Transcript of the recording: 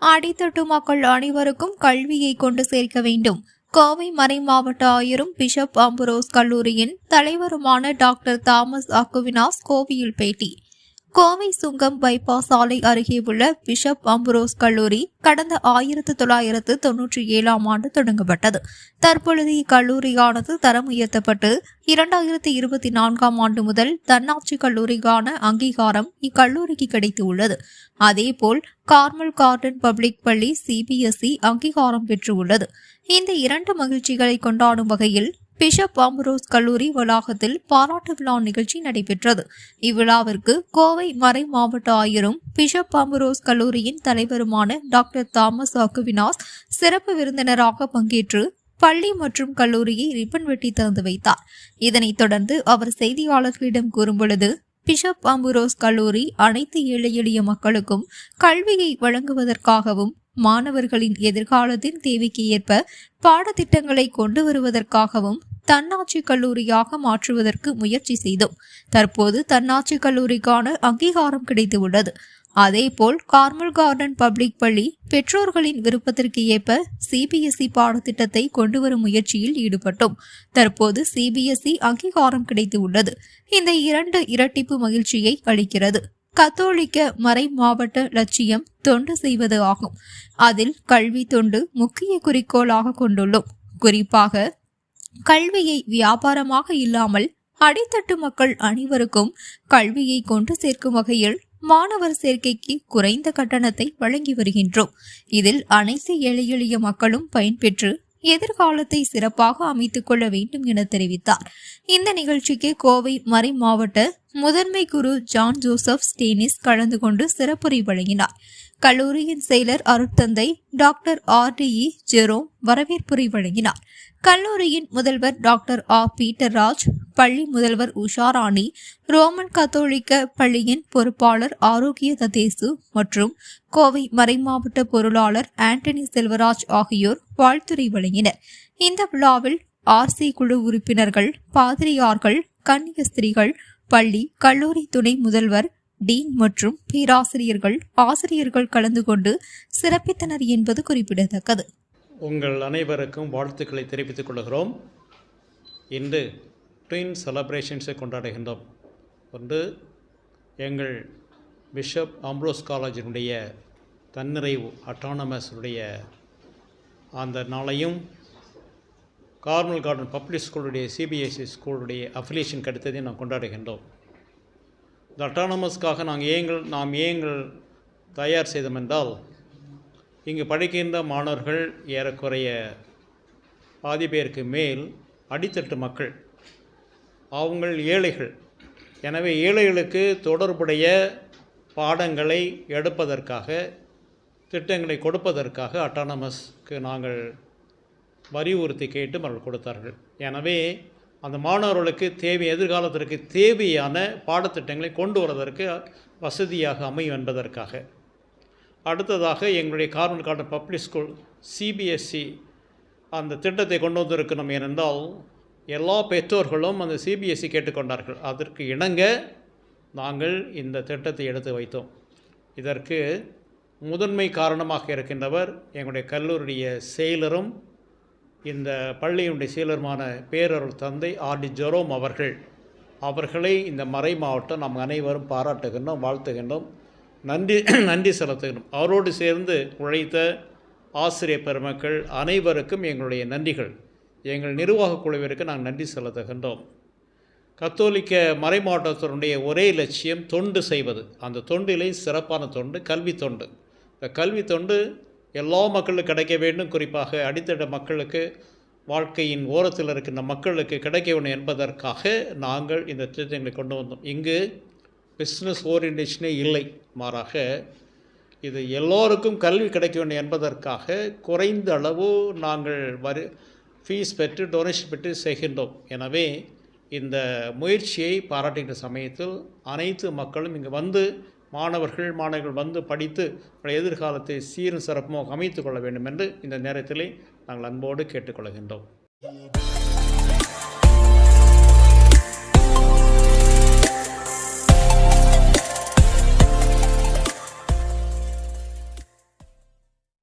அடித்தட்டு மக்கள் அனைவருக்கும் கல்வியை கொண்டு சேர்க்க வேண்டும். கோவை மறை மாவட்ட ஆயரும் பிஷப் அம்புரோஸ் கல்லூரியின் தலைவருமான டாக்டர் தாமஸ் அக்குவினாஸ் கோவையில் பேட்டி கோவை சுங்கம் பைபாஸ் சாலை அருகே உள்ள பிஷப் அம்புரோஸ் கல்லூரி கடந்த ஆயிரத்து தொள்ளாயிரத்து தொன்னூற்றி ஏழாம் ஆண்டு தொடங்கப்பட்டது. தற்பொழுது இக்கல்லூரியானது தரம் உயர்த்தப்பட்டு இரண்டாயிரத்து இருபத்தி நான்காம் ஆண்டு முதல் தன்னாட்சி கல்லூரிக்கான அங்கீகாரம் இக்கல்லூரிக்கு கிடைத்து உள்ளது அதேபோல் கார்மல் கார்டன் பப்ளிக் பள்ளி சிபிஎஸ்இ அங்கீகாரம் பெற்றுள்ளது. இந்த இரண்டு மகிழ்ச்சிகளை கொண்டாடும் வகையில் பிஷப் ஆம்பரோஸ் கல்லூரி வளாகத்தில் பாராட்டு விழா நிகழ்ச்சி நடைபெற்றது. இவ்விழாவிற்கு கோவை மறை மாவட்ட ஆயரும் பிஷப் ஆம்பரோஸ் கல்லூரியின் தலைவருமான டாக்டர் தாமஸ் அக்குவினாஸ் சிறப்பு விருந்தினராக பங்கேற்று பள்ளி மற்றும் கல்லூரியை ரிப்பன் வெட்டி திறந்து வைத்தார். இதனைத் தொடர்ந்து அவர் செய்தியாளர்களிடம் கூறும்பொழுது பிஷப் அம்புரோஸ் கல்லூரி அனைத்து ஏழை எளிய மக்களுக்கும் கல்வியை வழங்குவதற்காகவும் மாணவர்களின் எதிர்காலத்தின் தேவைக்கு ஏற்ப பாடத்திட்டங்களை கொண்டு வருவதற்காகவும் தன்னாட்சி கல்லூரியாக மாற்றுவதற்கு முயற்சி செய்தோம். தற்போது தன்னாட்சி கல்லூரிக்கான அங்கீகாரம் கிடைத்துள்ளது. அதேபோல் கார்மல் கார்டன் பப்ளிக் பள்ளி பெற்றோர்களின் விருப்பத்திற்கு ஏற்ப சிபிஎஸ்இ பாடத்திட்டத்தை கொண்டுவரும் முயற்சியில் ஈடுபட்டோம். தற்போது சிபிஎஸ்இ அங்கீகாரம் கிடைத்துள்ளது. இந்த இரண்டு இரட்டிப்பு மகிழ்ச்சியை அளிக்கிறது. கத்தோலிக்க மறை மாவட்ட லட்சியம் தொண்டு செய்வது ஆகும். அதில் கல்வி தொண்டு முக்கிய குறிக்கோளாக கொண்டுள்ளோம். குறிப்பாக கல்வியை வியாபாரமாக இல்லாமல் அடித்தட்டு மக்கள் அனைவருக்கும் கல்வியை கொண்டு சேர்க்கும் வகையில் மாணவர் சேர்க்கைக்கு குறைந்த கட்டணத்தை வழங்கி வருகின்றோம். இதில் அனைத்து ஏழை எளிய மக்களும் பயன்பெற்று எதிர்காலத்தை சிறப்பாக அமைத்துக் கொள்ள வேண்டும் என தெரிவித்தார். இந்த நிகழ்ச்சிக்கு கோவை மறை மாவட்ட முதன்மை குரு ஜான் ஜோசப் ஸ்டேனிஸ் கலந்து கொண்டு சிறப்புரை வழங்கினார். கல்லூரியின் செயலர் அருட்தந்தை doctor R D E Jerome வரவேற்புரை வழங்கினார். கல்லூரியின் முதல்வர் டாக்டர் ஆ பீட்டர் ராஜ் பள்ளி முதல்வர் உஷாராணி ரோமன் கத்தோலிக்க பள்ளியின் பொறுப்பாளர் ஆரோக்கிய ததேசு மற்றும் கோவை மறைமாவட்ட பொருளாளர் ஆண்டனி செல்வராஜ் ஆகியோர் வாழ்த்துரை வழங்கினர். இந்த விழாவில் ஆர்சி குழு உறுப்பினர்கள் பாதிரியார்கள் கன்னியஸ்திரிகள் பள்ளி கல்லூரி துணை முதல்வர் டீன் மற்றும் பேராசிரியர்கள் ஆசிரியர்கள் கலந்து கொண்டு சிறப்பித்தனர் என்பது குறிப்பிடத்தக்கது. உங்கள் அனைவருக்கும் வாழ்த்துக்களை தெரிவித்துக் கொள்கிறோம். இன்று ட்வின் செலப்ரேஷன்ஸை கொண்டாடுகின்றோம். ஒன்று எங்கள் பிஷப் ஆம்ப்ரோஸ் காலேஜினுடைய தன்னிறைவு அட்டானமஸுடைய அந்த நாளையும் கார்மல் கார்டன் பப்ளிக் ஸ்கூலுடைய சிபிஎஸ்சி ஸ்கூலுடைய அஃபிலியேஷன் கிடைத்ததையும் நாம் கொண்டாடுகின்றோம். இந்த அட்டானமஸ்க்காக நாங்கள் ஏங்கள் நாம் ஏங்கள் தயார் செய்தோம் என்றால் இங்கு படிக்கின்ற மாணவர்கள் ஏறக்குறைய பாதி பேருக்கு மேல் அடித்தட்டு மக்கள் அவங்கள் ஏழைகள். எனவே ஏழைகளுக்கு தொடர்புடைய பாடங்களை எடுப்பதற்காக திட்டங்களை கொடுப்பதற்காக அட்டானமஸ்க்கு நாங்கள் வரியுறுத்தி கேட்டு அவர்கள் கொடுத்தார்கள். எனவே அந்த மாணவர்களுக்கு தேவை எதிர்காலத்திற்கு தேவையான பாடத்திட்டங்களை கொண்டு வருவதற்கு வசதியாக அமையும் என்பதற்காக. அடுத்ததாக எங்களுடைய Carmel Garden Public School CBSE அந்த திட்டத்தை கொண்டு வந்திருக்கணும் ஏனென்றால் எல்லா பெற்றோர்களும் அந்த சிபிஎஸ்சி கேட்டுக்கொண்டார்கள். அதற்கு இணங்க நாங்கள் இந்த திட்டத்தை எடுத்து வைத்தோம். இதற்கு முதன்மை காரணமாக இருக்கின்றவர் எங்களுடைய கல்லூரியுடைய செயலரும் இந்த பள்ளியினுடைய சீலருமான பேரருள் தந்தை ஆர்டி ஜெரோம் அவர்கள் அவர்களை இந்த மறை மாவட்டம் நாம் அனைவரும் பாராட்டுகின்றோம் வாழ்த்துகின்றோம். நன்றி நன்றி செலுத்துகின்றோம் அவரோடு சேர்ந்து உழைத்த ஆசிரியர் பெருமக்கள் அனைவருக்கும் எங்களுடைய நன்றிகள். எங்கள் நிர்வாகக் குழுவிற்கு நாங்கள் நன்றி செலுத்துகின்றோம். கத்தோலிக்க மறைமாவட்டத்தினுடைய ஒரே லட்சியம் தொண்டு செய்வது. அந்த தொண்டிலே சிறப்பான தொண்டு கல்வி தொண்டு. இந்த கல்வி தொண்டு எல்லா மக்களுக்கும் கிடைக்க வேண்டும். குறிப்பாக அடித்தட மக்களுக்கு வாழ்க்கையின் ஓரத்தில் இருக்கின்ற மக்களுக்கு கிடைக்க வேண்டும் என்பதற்காக நாங்கள் இந்த திட்டங்களை கொண்டு வந்தோம். இங்கு பிஸ்னஸ் ஓரியன்டேஷனே இல்லை. மாறாக இது எல்லோருக்கும் கல்வி கிடைக்க வேண்டும் என்பதற்காக குறைந்த அளவு நாங்கள் வரி ஃபீஸ் பெற்று டொனேஷன் பெற்று செய்கின்றோம். எனவே இந்த முயற்சியை பாராட்டுகின்ற சமயத்தில் அனைத்து மக்களும் இங்கு வந்து மாணவர்கள் மாணவர்கள் வந்து படித்து எதிர்காலத்தை சீரும் சிறப்புமாக அமைத்து கொள்ள வேண்டும் என்று இந்த நேரத்திலே நாங்கள் அன்போடு கேட்டுக்கொள்கின்றோம்.